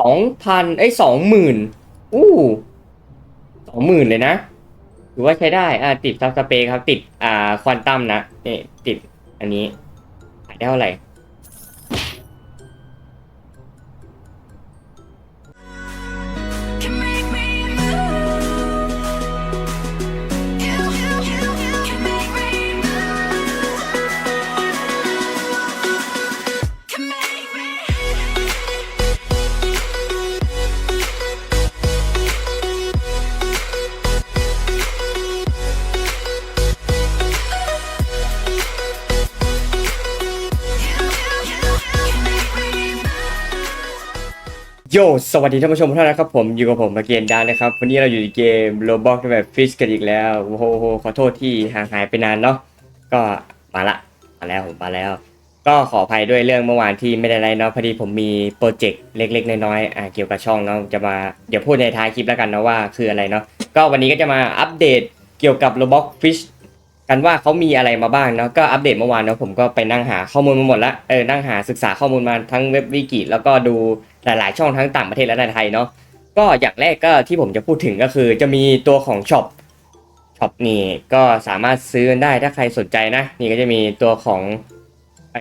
สองพันไอ้สองหมื่นอู้สองหมื่นเลยนะถือว่าใช้ได้อ่าติดซับสเปคครับ ติดอ่าควอนตัมนะนี่ติดอันนี้ขายได้เท่าไหร่ โย สวัสดีท่านผู้ชมทุกท่านนะครับผมอยู่กับผมมาเกียนดานนะครับ วันนี้เราอยู่ในเกมโรบอกแบบฟิชกันอีกแล้วโอ้โหขอโทษที่ห่างหายไปนานเนาะก็มาละมาแล้วผมมาแล้ว ก็ขออภัยด้วยเรื่องเมื่อวานที่ไม่ได้ไลฟ์เนาะพอดีผมมีโปรเจกต์เล็กๆ น้อยๆอ่าเกี่ยวกับช่องเนาะจะมาเดี๋ยวพูดในท้ายคลิปแล้วกันนะว่าคืออะไรเนาะก็วันนี้ก็จะมาอัปเดตเกี่ยวกับโรบอกฟิชกันว่าเขามีอะไรมาบ้างเนาะก็อัปเดตเมื่อวานเนาะผมก็ไปนั่งหาข้อมูลมาหมดละเออนั่งหาศึกษาข้อมูลมาทั้งเว็บวิกิแล้วก็ดู หลายๆ ช่องทั้งต่างประเทศและในไทยเนาะก็อย่างแรกก็ที่ผมจะพูดถึงก็คือจะมีตัวของช็อปช็อปนี่ก็สามารถซื้อได้ถ้าใครสนใจนะ นี่ก็จะมีตัวของไอ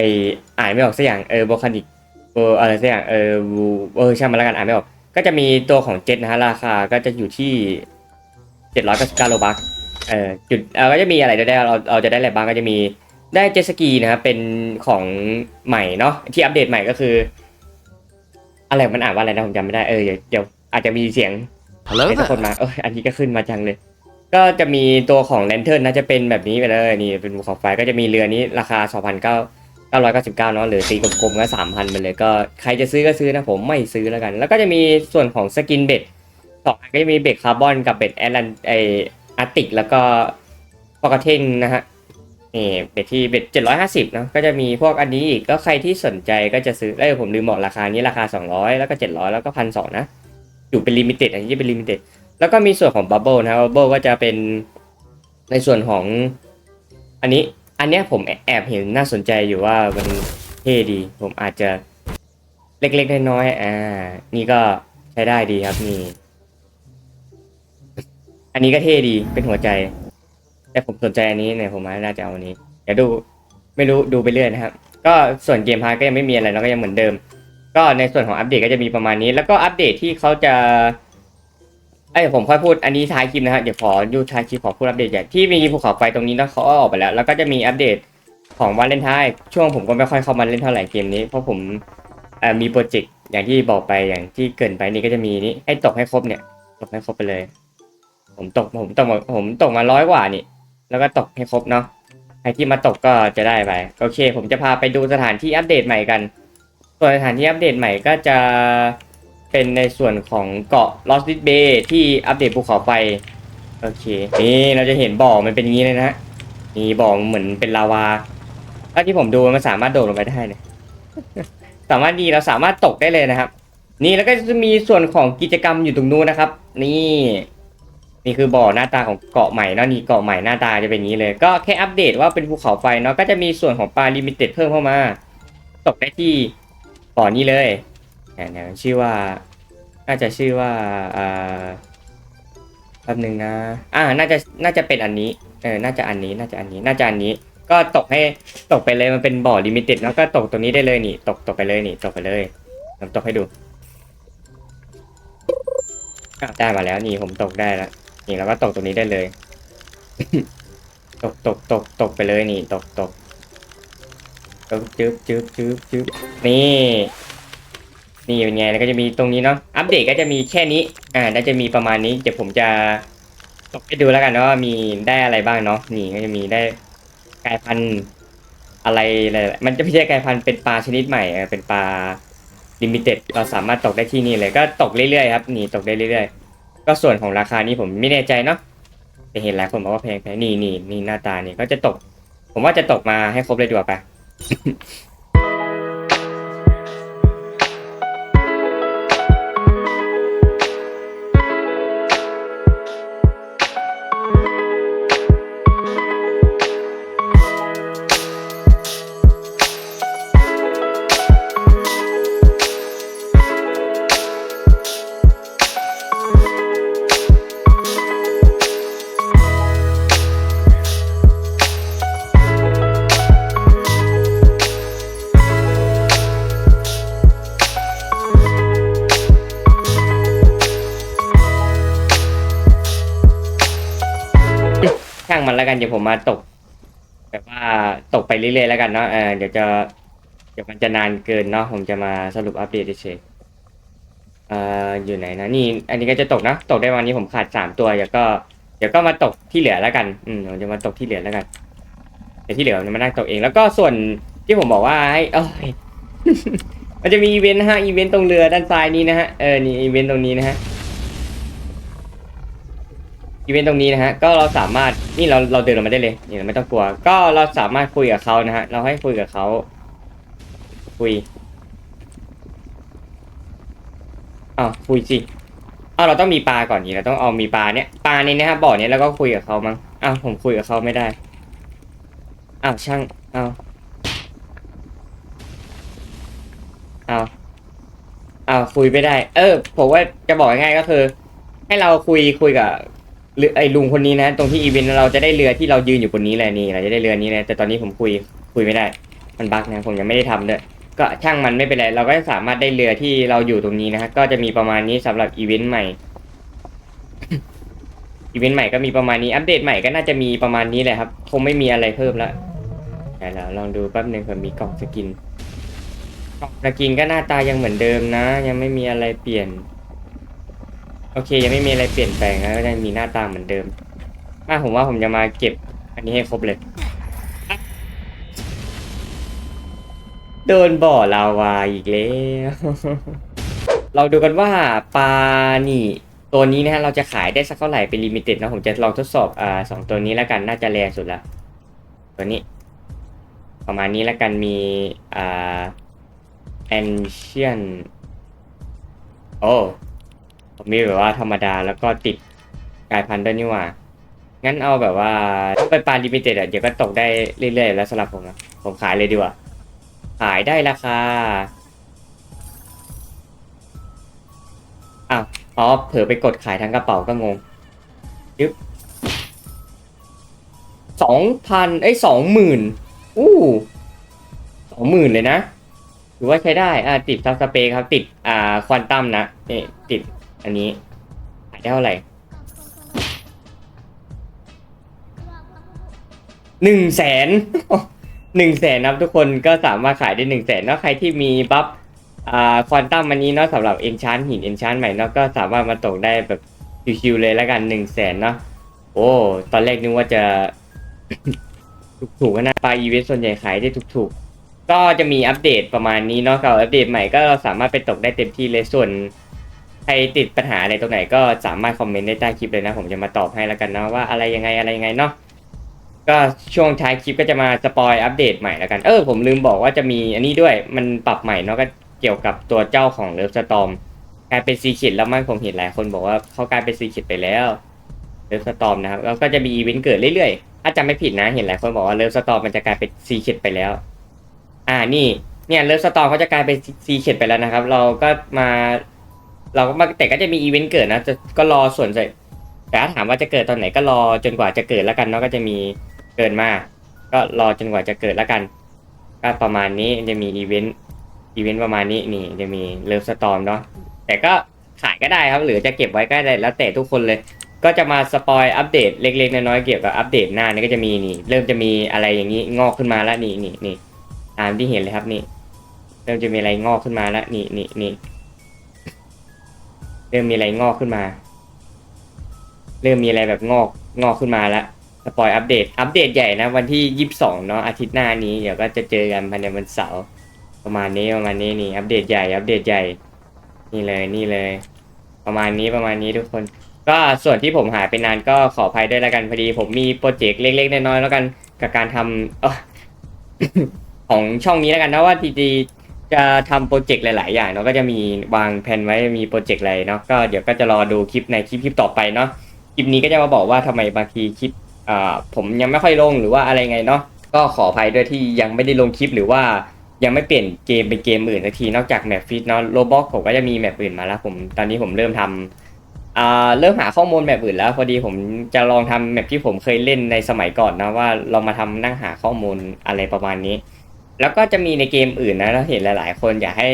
อ่านไม่ออกสักอย่างเออโบคานิกเอออะไรสักอย่างเออเออช่างมันล้วกันอ่านไม่ออกก็จะมีตัวของเจ็ตนะฮะราคาก็จะอยู่ที่799โลบัคเออจุดเออก็จะมีอะไรได้เราเราจะได้อะไรบ้างก็จะมีได้เจตสกีนะครับเป็นของใหม่เนาะที่อัปเดตใหม่ก็คือ อะไรมันอ่านว่าอะไรนะผมจำไม่ได้เออเดี๋ยวเดี๋ยวอาจจะมีเสียง Hello ให้ทุก there. คนมาเอออันนี้ก็ขึ้นมาจังเลย ก็จะมีตัวของแลนเทิร์นนะจะเป็นแบบนี้ไปเลยนี่เป็นภูเขาไฟก็จะมีเรือนี้ราคา 2,999เนาะหรือตีกลมๆก็3,000ไปเลยก็ใครจะซื้อก็ซื้อนะผมไม่ซื้อแล้วกัน แล้วก็จะมีส่วนของสกินเบ็ดสองอันก็จะมีเบ็ดคาร์บอนกับเบ็ดแอตแลนไออาร์ติกแล้วก็ปอกเทนนะฮะ นี่เบ็ดที่เบ็ด750เนาสิบนะก็จะมีพวกอันนี้อีกก็ใครที่สนใจก็จะซื้อเอ้ผมลืมบอกราคานี้ราคา200แล้วก็700แล้วก็พันสองนะ อยู่เป็นลิมิเต็ดอันนี้เป็นลิมิเต็ดแล้วก็มีส่วนของบับเบิลนะบบับเบิลก็จะเป็นในส่วนของอันนี้อันเนี้ยผมแอบเห็นน่าสนใจอยู่ว่ามันเท่ดี ผมอาจจะเล็กๆน้อยๆอ่า นี่ก็ใช้ได้ดีครับนี่ อันนี้ก็เท่ดีเป็นหัวใจ แต่ผมสนใจอันนี้เนี่ยผมน่าจะเอาอันนี้เดี๋ยวดูไม่รู้ดูไปเรื่อยนะครับ ก็ส่วนเกมพาร์ก็ยังไม่มีอะไรแล้วก็ยังเหมือนเดิม ก็ในส่วนของอัปเดตก็จะมีประมาณนี้ แล้วก็อัปเดตที่เขาจะเอ้ผมค่อยพูดอันนี้ท้ายคลิปนะฮะเดี๋ยวขอดูท้ายคลิปขอพูดอัปเดตอย่ที่มีภูเขาไฟตรงนี้นะเขาเอาออกไปแล้ว แล้วก็จะมีอัปเดตของวันเล่นท้ายช่วงผมก็ไม่ค่อยเข้ามาเล่นเท่าไหร่เกมนี้ เพราะผมมีโปรเจกต์อย่างที่บอกไปอย่างที่เกินไปนี่ก็จะมีนี่ให้ตกให้ครบเนี่ย ตกให้ครบไปเลย ผมตกผมตกผมตกมาร้อยกว่านี่ แล้วก็ตกให้ครบเนาะใครที่มาตกก็จะได้ไปโอเค ผมจะพาไปดูสถานที่อัปเดตใหม่กัน ส่วนสถานที่อัปเดตใหม่ก็จะเป็นในส่วนของเกาะ Lost Bit Bay ที่อัปเดตภูเขาไฟโอเคนี่เราจะเห็นบ่อมันเป็นอย่างนี้เลยนะฮะนี่บ่อเหมือนเป็นลาวาถ้าที่ผมดูมันสามารถโดดลงไปได้เนี่ยสามารถนี่เราสามารถตกได้เลยนะครับ นี่แล้วก็จะมีส่วนของกิจกรรมอยู่ตรงนู้นนะครับ นี่ นี่คือบ่อหน้าตาของเกาะใหม่นะนี่เกาะใหม่หน้าตาจะเป็นงนี้เลย ก็แค่อัปเดตว่าเป็นภูเขาไฟเนาะก็จะมีส่วนของปลาลิมิเต็ดเพิ่มเข้ามา ตกได้ที่บ่อนี้เลยเนี่ยชื่อว่าน่าจะชื่อว่าอ่าแป๊บหนึงนะอ่าน่าจะน่าจะเป็นอันนี้เออน่าจะอันนี้น่าจะอันนี้น่าจะอันนี้ ก็ตกให้ตกไปเลยมันเป็นบ่อลิมิเต็ดแล้วก็ตกตรงนี้ได้เลยนี่ ตกตกไปเลยนี่ตกไปเลยผมตกให้ดูได้มาแล้วนี่ผมตกได้แล้ว นี่เราก็ตกตรงนี้ได้เลย ตกตกตกตกไปเลยนี่ ตกตกตกจึ๊บจึ๊บจึ๊บจึ๊บนี่ นี่เป็นไงแล้วก็จะมีตรงนี้เนาะ อัปเดตก็จะมีแค่นี้ อ่าน่าจะมีประมาณนี้ เดี๋ยวผมจะตกไปดูแล้วกันนะว่ามีได้อะไรบ้างเนาะ นี่ก็จะมีได้กลายพันธุ์อะไรอะไร มันจะไม่ใช่กลายพันธุ์เป็นปลาชนิดใหม่เออเป็นปลาลิมิเต็ด เราสามารถตกได้ที่นี่เลย ก็ตกเรื่อยๆครับ นี่ตกได้เรื่อยๆ ก็ส่วนของราคานี้ผมไม่แน่ใจเนาะแต่เห็นหลายคนบอกว่าแพงแพงนี่นี่นี่หน้าตานี่ก็จะตก ผมว่าจะตกมาให้ครบเลยดีกว่าป มันแล้วกันเดี๋ยวผมมาตก แบบว่าตกไปเรื่อยๆแล้วกันเนาะเออเดี๋ยวจะเดี๋ยวมันจะนานเกินเนาะผมจะมาสรุปอัปเดตเฉยเอ่ออยู่ไหนนะนี่ อันนี้ก็จะตกนะตกได้วันนี้ผมขาดสามตัวเดี๋ยวก็เดี๋ยวก็มาตกที่เหลือแล้วกันอืมผมจะมาตกที่เหลือแล้วกันเดี๋ยวที่เหลือมจะมานั่งตกเอง แล้วก็ส่วนที่ผมบอกว่าให้เอ้ยมันจะมีอีเวนต์นะฮะอีเวนต์ตรงเรือด้านซ้ายนี้นะฮะเออนี่อีเวนต์ตรงนี้นะฮะ อีเวนต์ตรงนี้นะฮะก็เราสามารถนี่เราเราเดินลงมาได้เลยนี่เราไม่ต้องกลัว ก็เราสามารถคุยกับเขานะฮะเราให้คุยกับเขาคุยอ้าวคุยสิอ้าวเราต้องมีปลาก่อนนี่เราต้องเอามีปลาเนี้ยปลานี้นะบบ่อเนี้ยแล้วก็คุยกับเขามั้งอ้าวผมคุยกับเขาไม่ได้อ้าวช่างอ้าวอ้าวอ้าวคุยไม่ได้ เออผมว่าจะบอกง่ายๆก็คือ ให้เราคุยคุยกับ หรือไอ้ลุงคนนี้นะ ตรงที่อีเวนต์เราจะได้เรือที่เรายืนอยู่บนนี้แหละนี่เราจะได้เรือนี้นะแต่ตอนนี้ผมคุยคุยไม่ได้ มันบั๊กนะผมยังไม่ได้ทำด้วยก็ช่างมันไม่เป็นไรเราก็สามารถได้เรือที่เราอยู่ตรงนี้นะฮะก็จะมีประมาณนี้สำหรับอีเวนต์ใหม่อีเวนต์ใหม่ก็มีประมาณนี้อัปเดตใหม่ก็น่าจะมีประมาณนี้แหละครับ คงไม่มีอะไรเพิ่มละแล้วลองดูแป๊บหนึ่งเผื่อมีกล่องสกินกล่องสกินก็หน้าตายังเหมือนเดิมนะ ยังไม่มีอะไรเปลี่ยน โอเค ยังไม่มีอะไรเปลี่ยนแปลงนะก็ยังมีหน้าตาเหมือนเดิมมาผมว่าผมจะมาเก็บ อันนี้ให้ครบเลย โดนบ่อลาวาอีกแล้ว เราดูกันว่าปลานี่ ตัวนี้นะฮะเราจะขายได้สักเท่าไหร่เป็นลิมิเต็ดนะผมจะลองทดสอบอ่าสองตัวนี้แล้วกันน่าจะแรงสุดละตัวนี้ ประมาณนี้แล้วกันมีอ่า ancient โอ้ ผมมีแบบว่าธรรมดาแล้วก็ติดกลายพันธุ์ด้วยนี่หว่า งั้นเอาแบบว่าถ้าเป็นปลาลิมิเต็ดอะเดี๋ยวก็ตกได้เรื่อยๆแล้วสำหรับผมนะผมขายเลยดีกว่า ขายได้ราคาอ้าวอ๋อเผลอไปกดขายทั้งกระเป๋าก็งงยึบสองพันเอ้ยสองหมื่นอู้สองหมื่นเลยนะถือว่าใช้ได้อ่าติดซับสเปรย์ครับ ติดอ่าควอนตัมนะนี่ติด อันนี้ขายได้เท่าไหร่หนึ่งแสนหนึ่งแสนนะครับทุกคนก็สามารถขายได้หนึ่งแสนเนาะใครที่มีบัฟอ่าควอนตัมอันนี้เนาะสำหรับเอนชานหินเอนชานใหม่เนาะก็สามารถมาตกได้แบบชิวๆเลยแล้วกันหนึ่งแสนเนาะโอ้ตอนแรกนึกว่าจะถูกๆนะปลาอีเวนต์ส่วนใหญ่ขายได้ถูกๆก็จะมีอัปเดตประมาณนี้เนาะกับอัปเดตใหม่ก็เราสามารถไปตกได้เต็มที่เลยส่วน ใครติดปัญหาอะไรตรงไหนก็สามารถคอมเมนต์ได้ใต้คลิปเลยนะ ผมจะมาตอบให้แล้วกันเนาะว่าอะไรยังไงอะไรยังไงเนาะก็ช่วงท้ายคลิปก็จะมาสปอยอัปเดตใหม่แล้วกัน เออผมลืมบอกว่าจะมีอันนี้ด้วยมันปรับใหม่เนาะก็เกี่ยวกับตัวเจ้าของเลิฟสตอมกลายเป็นซีคิดแล้วมั้งผมเห็นหลายคนบอกว่าเขากลายเป็นซีคิดไปแล้วเลิฟสตอมนะครับแล้วก็จะมีอีเวนต์เกิดเรื่อยๆถ้าจำไม่ผิดนะเห็นหลายคนบอกว่าเลิฟสตอมมันจะกลายเป็นซีคิดไปแล้ว อ่านี่เนี่ยเลิฟสตอมเขาจะกลายเป็นซีคิดไปแล้วนะครับ เราก็มา เราก็มาแต่ก็จะมีอีเวนต์เกิดนะจะก็รอส่วนใหญ่แต่ถ้าถามว่าจะเกิดตอนไหนก็รอจนกว่าจะเกิดแล้วกันเนาะก็จะมีเกินมา ก็รอจนกว่าจะเกิดแล้วกัน ก็ประมาณนี้จะมีอีเวนต์อีเวนต์ประมาณนี้นี่จะมีเลิฟสตอมเนาะแต่ก็ขายก็ได้ครับ หรือจะเก็บไว้ก็ได้แล้วแต่ทุกคนเลย ก็จะมาสปอยอัปเดตเล็กๆน้อยๆเกี่ยวกับอัปเดตหน้านี่ก็จะมีนี่ เริ่มจะมีอะไรอย่างนี้งอกขึ้นมาแล้วนี่นี่นี่ตามที่เห็นเลยครับนี่ เริ่มจะมีอะไรงอกขึ้นมาแล้วนี่นี่นี่ เริ่มมีอะไรงอกขึ้นมา เริ่มมีอะไรแบบงอกงอกขึ้นมาแล้วสปอยอัปเดต อัปเดตใหญ่นะ วันที่ยี่สิบสองเนาะอาทิตย์หน้านี้เดี๋ยวก็จะเจอกันภายในวันเสาร์ประมาณนี้ประมาณนี้นี่ อัปเดตใหญ่อัปเดตใหญ่ นี่เลยนี่เลย ประมาณนี้ประมาณนี้ทุกคน ก็ส่วนที่ผมหายไปนานก็ขออภัยด้วยล้วกันพอดี ผมมีโปรเจกต์เล็กๆน้อยๆแล้วกันกับการทำของช่องนี้แล้วกันนะว่าทีดี จะทำโปรเจกต์หลาย ๆ อย่างเนาะก็จะมีวางแผนไว้มีโปรเจกต์อะไรเนาะก็เดี๋ยวก็จะรอดูคลิปในคลิปคลิปต่อไปเนาะคลิปนี้ก็จะมาบอกว่าทำไมบางทีคลิปอ่าผมยังไม่ค่อยลงหรือว่าอะไรไงเนาะก็ขออภัยด้วยที่ยังไม่ได้ลงคลิปหรือว่ายังไม่เปลี่ยนเกมเป็นเกมอื่นสักทีนอกจากแมปฟิตเนาะโรบอกผมก็จะมีแมปอื่นมาแล้ว ผมตอนนี้ผมเริ่มทำอ่าเริ่มหาข้อมูลแมปอื่นแล้ว พอดีผมจะลองทำแมปที่ผมเคยเล่นในสมัยก่อนนะว่าลองมาทำนั่งหาข้อมูลอะไรประมาณนี้ แล้วก็จะมีในเกมอื่นนะเราเห็นหลาย ๆ คนอยากให้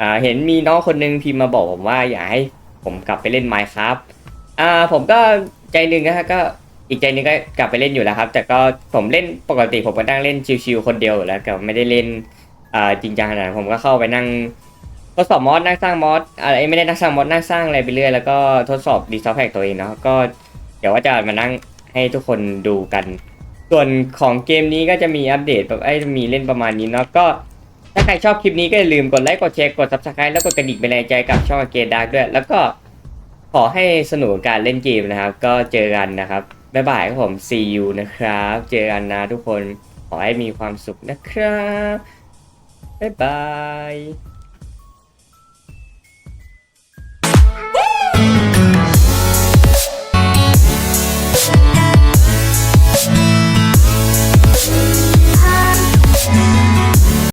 อ่าเห็นมีน้องคนนึงพิมพ์มาบอกผมว่าอยากให้ผมกลับไปเล่น Minecraft อ่าผมก็ใจหนึ่งนะฮะก็อีกใจนึงก็กลับไปเล่นอยู่แล้วครับ แต่ก็ผมเล่นปกติผมก็นั่งเล่นชิวๆคนเดียวอยู่แล้วก็ไม่ได้เล่นอ่าจริงจังขนาดผมก็เข้าไปนั่งทดสอบมอดนั่งสร้างมอดอะไรไม่ได้นั่งสร้างมอดนั่งสร้างอะไรไปเรื่อยแล้วก็ทดสอบดีซอฟแพกตัวเองเนาะก็เดี๋ยวว่าจะมานั่งให้ทุกคนดูกัน ส่วนของเกมนี้ก็จะมีอัปเดตแบบไอ้มีเล่นประมาณนี้เนาะก็ ถ้าใครชอบคลิปนี้ก็อย่าลืมกดไลค์กดแชร์กด subscribe แล้วกดกระดิ่งเป็นแรงใจกับช่องเกมดาร์กด้วย แล้วก็ขอให้สนุกกับการเล่นเกมนะครับ ก็เจอกันนะครับบ๊ายบายครับผม see you นะครับ เจอกันนะทุกคนขอให้มีความสุขนะครับบ๊ายบาย